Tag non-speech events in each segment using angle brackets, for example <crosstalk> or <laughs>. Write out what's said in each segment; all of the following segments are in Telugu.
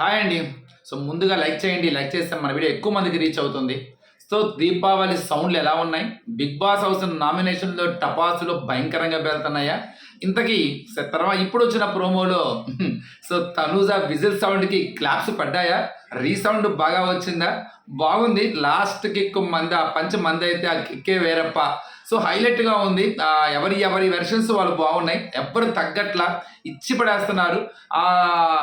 హాయ్ అండి. సో ముందుగా లైక్ చేయండి. లైక్ చేస్తే మన వీడియో ఎక్కువ మందికి రీచ్ అవుతుంది. సో దీపావళి సౌండ్లు ఎలా ఉన్నాయి? బిగ్ బాస్ హౌస్ నామినేషన్లో టపాసులు భయంకరంగా వెళ్తున్నాయా ఇంతకీ తర్వాత ఇప్పుడు వచ్చిన ప్రోమోలో <laughs> సో తనూజ విజిల్ సౌండ్కి క్లాప్స్ పడ్డాయా? రీసౌండ్ బాగా వచ్చిందా? బాగుంది. లాస్ట్ కిక్ మంది ఆ పంచ్ మంది అయితే ఆ కిక్కే వేరప్ప. సో హైలైట్గా ఉంది. ఎవరి ఎవరి వెర్షన్స్ వాళ్ళు బాగున్నాయి. ఎవ్వరు తగ్గట్లా ఇచ్చి పడేస్తున్నారు. ఆ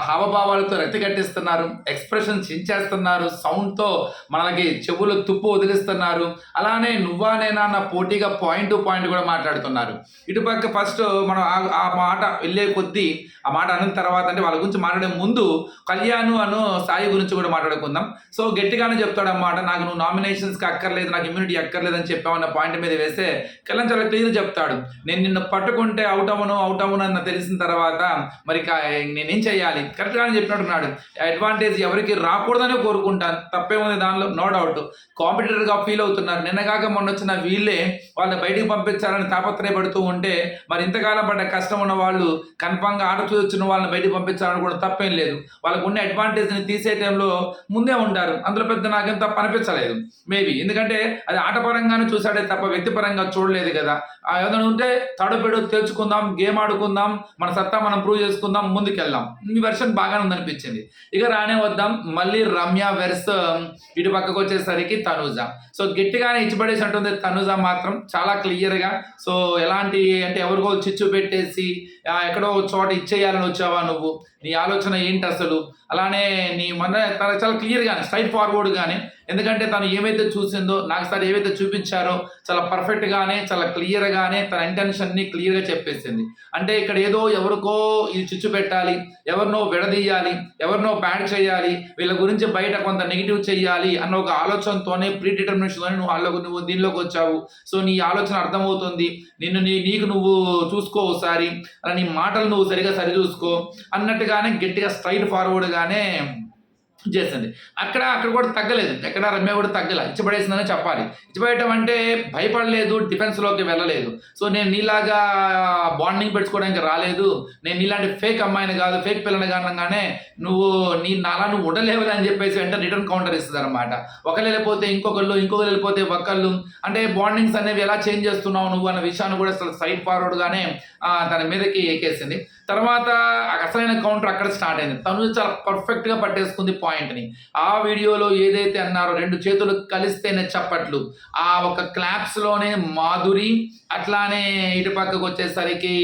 హావభావాలతో రెత్తిగట్టిస్తున్నారు ఎక్స్ప్రెషన్ చించేస్తున్నారు. సౌండ్తో మనకి చెవులు తుప్పు వదిలిస్తున్నారు. అలానే నువ్వా నేనా అన్న పోటీగా పాయింట్ టు పాయింట్ కూడా మాట్లాడుతున్నారు. ఇటుపక్క ఫస్ట్ మనం ఆ- ఆ మాట వెళ్ళే కొద్దీ ఆ మాట అన్న తర్వాత అంటే వాళ్ళ గురించి మాట్లాడే ముందు కళ్యాణ్ అను సాయి గురించి కూడా మాట్లాడుకుందాం. సో గట్టిగానే చెప్తాడు అన్నమాట. నాకు నువ్వు నామినేషన్స్కి అక్కర్లేదు నాకు ఇమ్యూనిటీ అక్కర్లేదు అని చెప్పామన్న పాయింట్ మీద వేస్తే కళ్యాణ్ చాలా క్లియర్ చెప్తాడు. నేను నిన్ను పట్టుకుంటే అవుట్ అవ్వను అవుట్ అవ్వను అన్న తెలిసిన తర్వాత మరి నేనేం చేయాలి? కరెక్ట్గానే చెప్పినట్టున్నాడు అడ్వాంటేజ్ ఎవరికి రాకూడదనే కోరుకుంటాను తప్పేముంది దానిలో నో డౌట్ కాంపిటేటర్గా ఫీల్ అవుతున్నారు. నిన్నగాక మొన్న వచ్చిన వీళ్ళే వాళ్ళని బయటికి పంపించాలని తాపత్రయపడుతూ ఉంటే మరి ఇంతకాలం పడ్డ కష్టం ఉన్న వాళ్ళు కన్ఫామ్గా ఆట వచ్చిన వాళ్ళని బయటికి పంపించాలని కూడా తప్పేం లేదు. వాళ్ళకు ఉన్న అడ్వాంటేజ్ని తీసే టైంలో ముందే ఉంటారు. అందులో పెద్ద నాకేం తప్ప అనిపించలేదు. మేబీ ఎందుకంటే అది ఆటపరంగానే చూసాడే తప్ప వ్యక్తిపరంగా చూడలేదు కదా. ఆ ఏదైనా ఉంటే తడబెడు తెచ్చుకుందాం గేమ్ ఆడుకుందాం మన సత్తా మనం ప్రూవ్ చేసుకుందాం ముందుకెళ్దాం. ఈ వెర్షన్ బాగానే ఉందనిపించింది. ఇక రానే వద్దాం మళ్ళీ రమ్య వెర్స్ ఇటు పక్కకు వచ్చేసరికి తనూజ. సో గట్టిగానే ఇచ్చిపడేసినట్టుంది తనూజ మాత్రం చాలా క్లియర్గా సో ఎలాంటి అంటే ఎవరికో చిచ్చు పెట్టేసి ఎక్కడో ఒక చోట ఇచ్చేయాలని వచ్చావా నువ్వు? నీ ఆలోచన ఏంటి అసలు? అలానే నీ మన చాలా చాలా క్లియర్గానే స్ట్రైట్ ఫార్వర్డ్గానే ఎందుకంటే తను ఏమైతే చూసిందో నాకు సార్ ఏవైతే చూపించారో చాలా పర్ఫెక్ట్గానే చాలా క్లియర్గానే తన ఇంటెన్షన్ని క్లియర్గా చెప్పేసింది. అంటే ఇక్కడ ఏదో ఎవరికో ఇది చిచ్చు పెట్టాలి ఎవరినో విడదీయాలి ఎవరినో బ్యాడ్ చేయాలి వీళ్ళ గురించి బయట కొంత నెగిటివ్ చేయాలి అన్న ఒక ఆలోచనతోనే ప్రీ డిటర్మినేషన్తోనే నువ్వు వాళ్ళకు నువ్వు దీనిలోకి వచ్చావు. సో నీ ఆలోచన అర్థమవుతుంది. నిన్ను నీ నీకు నువ్వు చూసుకో ఒకసారి అలా నీ మాటలు నువ్వు సరిగా సరిచూసుకో అన్నట్టుగానే గట్టిగా స్ట్రైట్ ఫార్వర్డ్గానే చేసింది అక్కడ అక్కడ కూడా తగ్గలేదు. ఎక్కడ రమ్య కూడా తగ్గల. ఇచ్చిపడేసిందనే చెప్పాలి. ఇచ్చిపడేయటం అంటే భయపడలేదు డిఫెన్స్లోకి వెళ్ళలేదు. సో నేను నీలాగా బాండింగ్ పెట్టుకోవడానికి రాలేదు. నేను నీలాంటి ఫేక్ అమ్మాయిని కాదు ఫేక్ పిల్లని కానగానే నువ్వు నీ నాలా నువ్వు ఉండలేవని అని చెప్పేసి వెంటనే రిటర్న్ కౌంటర్ ఇస్తుంది అనమాట ఒకళ్ళు వెళ్ళిపోతే ఇంకొకళ్ళు ఇంకొకరు వెళ్ళిపోతే ఒకళ్ళు. అంటే బాండింగ్స్ అనేవి ఎలా చేంజ్ చేస్తున్నావు నువ్వు అన్న విషయాన్ని కూడా అసలు సైడ్ ఫార్వర్డ్గానే తన మీదకి ఎక్కేసింది. తర్వాత అసలైన కౌంటర్ అక్కడ స్టార్ట్ అయింది. తను చాలా పర్ఫెక్ట్గా పట్టేసుకుంది పాయింట్ని ఆ వీడియోలో ఏదైతే అన్నారో రెండు చేతులు కలిస్తేనే చప్పట్లు. ఆ ఒక క్లాప్స్లోనే మాధురి అట్లానే ఇటు పక్కకు వచ్చేసరికి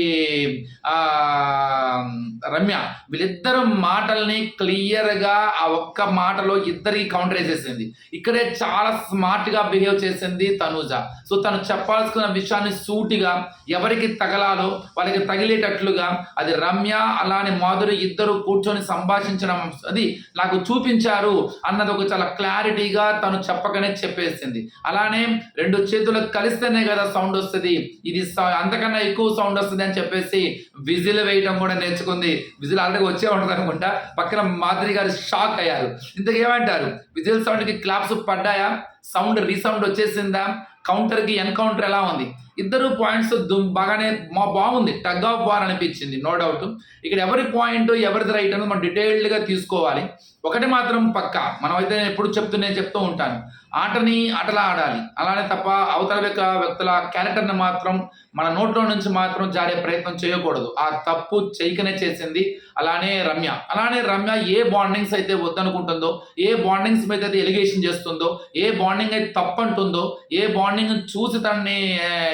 రమ్య వీళ్ళిద్దరు మాటల్ని క్లియర్గా ఆ ఒక్క మాటలో ఇద్దరికి కౌంటర్ వేసేసింది. ఇక్కడే చాలా స్మార్ట్గా బిహేవ్ చేసింది తనూజ. సో తను చెప్పాల్సిన విషయాన్ని సూటిగా ఎవరికి తగలాలో వాళ్ళకి తగిలేటట్లుగా అది రమ్య అలానే మాధురి ఇద్దరు కూర్చొని సంభాషించడం అది నాకు చూపించారు అన్నది ఒక చాలా క్లారిటీగా తను చెప్పకనే చెప్పేసింది. అలానే రెండు చేతులు కలిస్తేనే కదా సౌండ్ వస్తుంది. ఇది సౌ- అంతకన్నా ఎక్కువ సౌండ్ వస్తుంది అని చెప్పేసి విజిల్ వేయటం కూడా నేర్చుకుంది. విజిల్ ఆల్రెడీ వచ్చే ఉంటుంది అనుకుంటా. పక్కన మాదిరి గారు షాక్ అయ్యారు. ఇంతకేమంటారు విజిల్ సౌండ్కి క్లాప్స్ పడ్డాయా? సౌండ్ రీసౌండ్ వచ్చేసిందా? కౌంటర్కి ఎన్కౌంటర్ ఎలా ఉంది? ఇద్దరు పాయింట్స్ బాగానే మా బాగుంది. టగ్ ఆఫ్ వార్ అనిపించింది నో డౌట్ ఇక్కడ ఎవరి పాయింట్ ఎవరిది రైట్ అనేది మనం డీటెయిల్డ్గా తీసుకోవాలి. ఒకటి మాత్రం పక్క. మనమైతే ఎప్పుడు చెప్తూనే చెప్తూ ఉంటాను. ఆటని ఆటలా ఆడాలి. అలానే తప్ప అవతల యొక్క వ్యక్తుల క్యారెక్టర్ని మాత్రం మన నోట్లో నుంచి మాత్రం జారే ప్రయత్నం చేయకూడదు. ఆ తప్పు చేయకనే చేసింది అలానే రమ్య. అలానే రమ్య ఏ బాండింగ్స్ అయితే వద్దనుకుంటుందో ఏ బాండింగ్స్ మీద అయితే ఎలిగేషన్ చేస్తుందో ఏ బాండింగ్ అయితే తప్పు అంటుందో ఏ బాండింగ్ చూసి తనని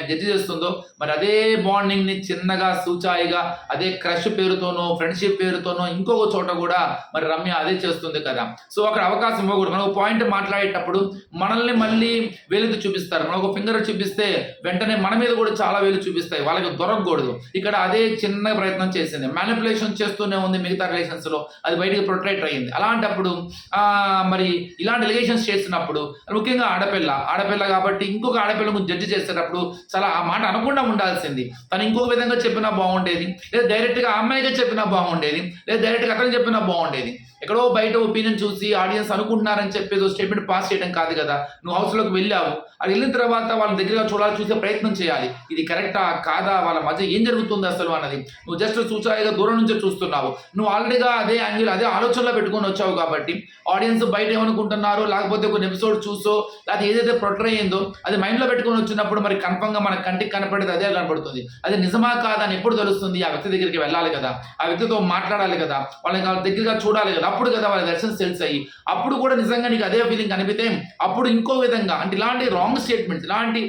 జడ్జి చేస్తుందో మరి అదే బాండింగ్ని చిన్నగా సూచాయిగా అదే క్రష్ పేరుతోనో ఫ్రెండ్షిప్ పేరుతోనో ఇంకొక చోట కూడా మరి రమ్య అదే చేస్తుంది కదా. సో అక్కడ అవకాశం ఇవ్వకూడదు. మనం ఒక పాయింట్ మాట్లాడేటప్పుడు మనల్ని మళ్ళీ వేలుతో చూపిస్తారు. మనం ఒక ఫింగర్ చూపిస్తే వెంటనే మన మీద కూడా చాలా వేలు చూపిస్తాయి. వాళ్ళకి దొరకకూడదు. ఇక్కడ అదే చిన్న ప్రయత్నం చేసింది. మ్యానిపులేషన్ చేస్తూనే ఉంది మిగతా రిలేషన్స్లో. అది బయటికి ప్రొట్రేట్ అయ్యింది. అలాంటప్పుడు మరి ఇలాంటి రిలేషన్స్ చేసినప్పుడు ముఖ్యంగా ఆడపిల్ల ఆడపిల్ల కాబట్టి ఇంకొక ఆడపిల్ల జడ్జి చేసేటప్పుడు చాలా ఆ మాట అనకుండా ఉండాల్సింది. తను ఇంకొక విధంగా చెప్పినా బాగుండేది. లేదా డైరెక్ట్గా అమ్మాయిగా చెప్పినా బాగుండేది. లేదా డైరెక్ట్గా అతను చెప్పినా బాగుండేది. ఎక్కడో బయట ఒపీనియన్ చూసి ఆడియన్స్ అనుకుంటున్నారని చెప్పేదో స్టేట్మెంట్ పాస్ చేయడం కాదు కదా. నువ్వు హౌస్లోకి వెళ్ళావు. అది వెళ్ళిన తర్వాత వాళ్ళ దగ్గరగా చూడాలి చూసే ప్రయత్నం చేయాలి. ఇది కరెక్టా కాదా? వాళ్ళ మధ్య ఏం జరుగుతుంది అసలు అన్నది. నువ్వు జస్ట్ సూచాయిగా దూరం నుంచి చూస్తున్నావు. నువ్వు ఆల్రెడీగా అదే యాంగిల్ అదే ఆలోచనలో పెట్టుకొని వచ్చావు కాబట్టి ఆడియన్స్ బయట ఏమనుకుంటున్నారో లేకపోతే కొన్ని ఎపిసోడ్ చూసో లేకపోతే ఏదైతే ప్రొటర్ అయిందో అది మైండ్లో పెట్టుకొని వచ్చినప్పుడు మరి కన్ఫర్మ్గా మన కంటికి కనపడేది అదే కనపడుతుంది. అది నిజమా కాదా అని ఎప్పుడు తెలుస్తుంది? ఆ వ్యక్తి దగ్గరికి వెళ్ళాలి కదా. ఆ వ్యక్తితో మాట్లాడాలి కదా. వాళ్ళని దగ్గరగా చూడాలి కదా. అప్పుడు కదా వాళ్ళ దర్శనం తెలిసాయి. అప్పుడు కూడా నిజంగా నీకు అదే ఫీలింగ్ అనిపితే అప్పుడు ఇంకో విధంగా అంటే ఇలాంటి రాంగ్ స్టేట్మెంట్స్ ఇలాంటి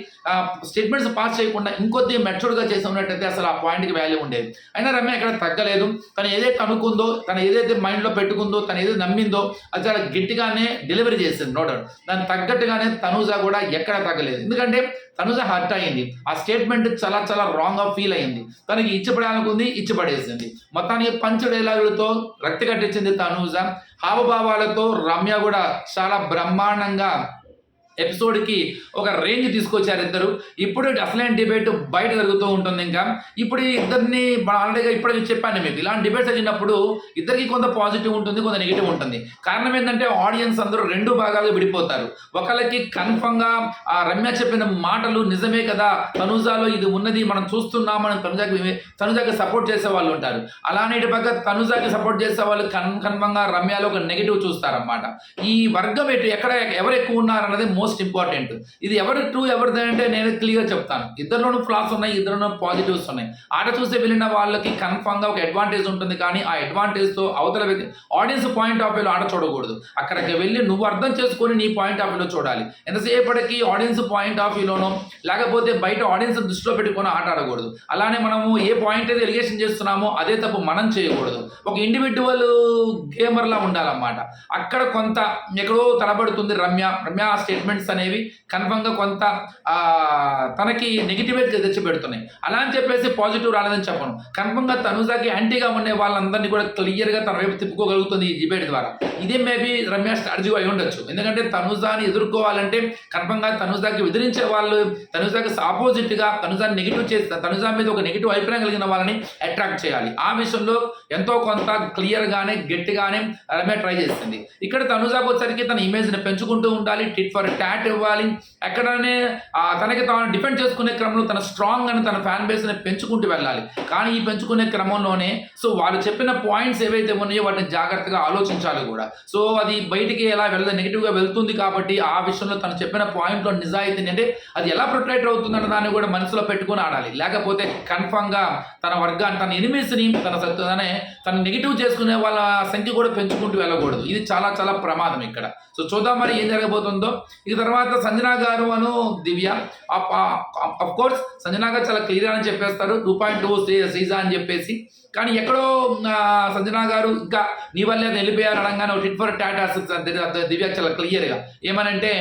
స్టేట్మెంట్స్ పాస్ చేయకుండా ఇంకొద్ది మెచ్యూర్డ్గా చేసి ఉన్నట్టయితే అసలు ఆ పాయింట్కి వాల్యూ ఉండేది. అయినా రమ్య ఎక్కడ తగ్గలేదు. తను ఏదైతే అనుకుందో తను ఏదైతే మైండ్లో పెట్టుకుందో తను ఏదైతే నమ్మిందో అది చాలా గట్టిగానే డెలివరీ చేసింది నో డౌట్ దానికి తగ్గట్టుగానే తనూజా కూడా ఎక్కడ తగ్గలేదు. ఎందుకంటే తనుజ హర్ట్ అయింది ఆ స్టేట్మెంట్ చాలా చాలా రాంగ్గా ఫీల్ అయింది తనకి ఇచ్చిపడాలనుకుంది ఇచ్చిపడేసింది మొత్తానికి పంచ డైలాగులతో రక్తి కట్టించింది తనుజ. హావభావాలతో రమ్య కూడా చాలా బ్రహ్మాండంగా ఎపిసోడ్కి ఒక రేంజ్ తీసుకొచ్చారు ఇద్దరు. ఇప్పుడు అసలైన డిబేట్ బయట జరుగుతూ ఉంటుంది ఇంకా. ఇప్పుడు ఇద్దరిని ఆల్రెడీగా ఇప్పుడు చెప్పాను మీకు. ఇలాంటి డిబేట్స్ జరిగినప్పుడు ఇద్దరికి కొంత పాజిటివ్ ఉంటుంది కొంత నెగిటివ్ ఉంటుంది. కారణం ఏంటంటే ఆడియన్స్ అందరూ రెండు భాగాలు విడిపోతారు. ఒకళ్ళకి కన్ఫర్మ్గా ఆ రమ్య చెప్పిన మాటలు నిజమే కదా తనుజాలో ఇది ఉన్నది మనం చూస్తున్నాం మనం తనుజాకి తనుజాకి సపోర్ట్ చేసే వాళ్ళు ఉంటారు. అలానే పక్క తనుజాకి సపోర్ట్ చేసే వాళ్ళు కన్ కన్ఫర్మ్గా రమ్యలో ఒక నెగిటివ్ చూస్తారన్నమాట. ఈ వర్గం ఎటు ఎక్కడ ఎవరు ఎక్కువ ఉన్నారన్నది మోస్ట్ ఇంపార్టెంట్. ఇది ఎవరు ట్రూ ఎవరిది అంటే నేను క్లియర్ చెప్తాను. ఇద్దరిలోనూ ఫ్లాస్ ఉన్నాయి ఇద్దరిలోనూ పాజిటివ్స్ ఉన్నాయి. ఆట చూసి వెళ్ళిన వాళ్ళకి కన్ఫామ్గా ఒక అడ్వాంటేజ్ ఉంటుంది కానీ ఆ అడ్వాంటేజ్తో అవతల వ్యక్తి ఆడియన్స్ పాయింట్ ఆఫ్ వ్యూలో ఆట చూడకూడదు. అక్కడికి వెళ్ళి నువ్వు అర్థం చేసుకొని నీ పాయింట్ ఆఫ్ వ్యూలో చూడాలి. ఎంతసేపటికి ఆడియన్స్ పాయింట్ ఆఫ్ వ్యూలోనో లేకపోతే బయట ఆడియన్స్ దృష్టిలో పెట్టుకొని ఆట ఆడకూడదు. అలానే మనము ఏ పాయింట్ అయితే ఎలిగేషన్ చేస్తున్నామో అదే తప్పు మనం చేయకూడదు. ఒక ఇండివిజువల్ గేమర్లా ఉండాలన్నమాట. అక్కడ కొంత ఎక్కడో తలబడుతుంది రమ్య. రమ్య స్టేట్మెంట్ స్టేట్మెంట్స్ అనేవి కన్ఫర్మ్గా కొంత తనకి నెగిటివ్ తెచ్చి పెడుతున్నాయి అలా అని చెప్పేసి పాజిటివ్ రాలేదని చెప్పను. కన్ఫర్మ్గా తనుజాకి యాంటీగా ఉండే వాళ్ళందరినీ కూడా క్లియర్గా తన వైపు తిప్పుకోగలుగుతుంది ఈ డిబేట్ ద్వారా. ఇదే మేబీ రమ్య స్ట్రాటజీ అయి ఉండొచ్చు. ఎందుకంటే తనుజాని ఎదుర్కోవాలంటే కన్ఫర్మ్గా తనుజాకి ఎదిరించే వాళ్ళు తనుజాకి ఆపోజిట్గా తనుజాని నెగిటివ్ చేసి తనుజా మీద ఒక నెగిటివ్ అభిప్రాయం కలిగిన వాళ్ళని అట్రాక్ట్ చేయాలి. ఆ విషయంలో ఎంతో కొంత క్లియర్గానే గట్టిగానే రమ్య ట్రై చేస్తుంది. ఇక్కడ తనుజాకు వచ్చరికి తన ఇమేజ్ని పెంచుకుంటూ ఉండాలి టిట్ ఫర్ ట్యాట్ ఇవ్వాలి. ఎక్కడనే తనకి తాను డిఫెండ్ చేసుకునే క్రమంలో తన స్ట్రాంగ్ అని తన ఫ్యాన్ బేస్ని పెంచుకుంటూ వెళ్ళాలి. కానీ ఈ పెంచుకునే క్రమంలోనే సో వాళ్ళు చెప్పిన పాయింట్స్ ఏవైతే ఉన్నాయో వాటిని జాగ్రత్తగా ఆలోచించాలి కూడా. సో అది బయటికి ఎలా వెళ్ళదు నెగిటివ్గా వెళ్తుంది కాబట్టి ఆ విషయంలో తను చెప్పిన పాయింట్లో నిజాయితీ అంటే అది ఎలా ప్రొటెక్ట్ అవుతుందన్న దాన్ని కూడా మనసులో పెట్టుకొని ఆడాలి. లేకపోతే కన్ఫామ్గా తన వర్గాన్ని తన ఎనిమీస్ని తన సత్తుగానే తన నెగిటివ్ చేసుకునే వాళ్ళ సంఖ్య కూడా పెంచుకుంటూ వెళ్ళకూడదు. ఇది చాలా చాలా ప్రమాదం ఇక్కడ. సో చూద్దాం మరి ఏం జరగబోతుందో. ఇక తర్వాత సంజనా గారు అను దివ్య. అఫ్ కోర్స్ సంజనా గారు చాలా క్లియర్ అని చెప్పేస్తారు. టూ పాయింట్ టూ సీజా అని చెప్పేసి. కానీ ఎక్కడో సంజనా గారు ఇంకా నీ వల్లే వెళ్ళిపోయారు అనగానే టిట్ ఫర్ టాటాస్ దివ్య చాలా క్లియర్గా ఏమనంటే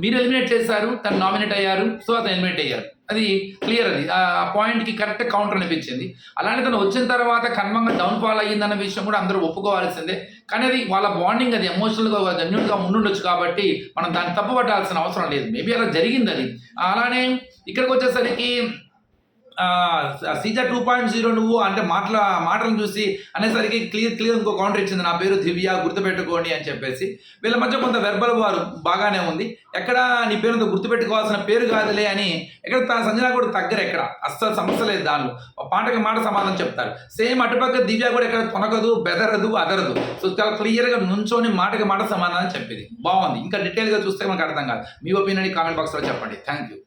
మీరు ఎలిమినేట్ చేశారు తను నామినేట్ అయ్యారు సో అతను ఎలిమినేట్ అయ్యారు. అది క్లియర్ అది. ఆ పాయింట్కి కరెక్ట్ కౌంటర్ అనిపించింది. అలానే తను వచ్చిన తర్వాత కన్మంగా డౌన్ఫాల్ అయ్యిందన్న విషయం కూడా అందరూ ఒప్పుకోవాల్సిందే. కానీ అది వాళ్ళ బాండింగ్ అది ఎమోషనల్గా జెన్యున్గా ఉండుండొచ్చు కాబట్టి మనం దాన్ని తప్పుపట్టాల్సిన అవసరం లేదు. మేబీ అలా జరిగింది అది. అలానే ఇక్కడికి వచ్చేసరికి సీజర్ టూ పాయింట్ జీరో నువ్వు అంటే మాటల మాటలను చూసి అనేసరికి క్లియర్ క్లియర్ ఇంకో కౌంటర్ ఇచ్చింది. నా పేరు దివ్య గుర్తుపెట్టుకోండి అని చెప్పేసి. వీళ్ళ మధ్య కొంత వెర్బల్ వారు బాగానే ఉంది. ఎక్కడ నీ పేరుతో గుర్తుపెట్టుకోవాల్సిన పేరు కాదులే అని ఎక్కడ తన సంజన కూడా తగ్గరు ఎక్కడ. అస్సలు సమస్య లేదు దానిలో. పాటకి మాట సమాధానం చెప్తారు. సేమ్ అటుపక్క దివ్య కూడా ఎక్కడ కొనకదు బెదరదు అదరదు. సో చాలా క్లియర్గా నుంచోని మాటకి మాట సమాధానం చెప్పింది. బాగుంది. ఇంకా డీటెయిల్గా చూస్తే మనకు అర్థం కాదు. మీ ఒపీనియన్ కామెంట్ బాక్స్లో చెప్పండి. Thank you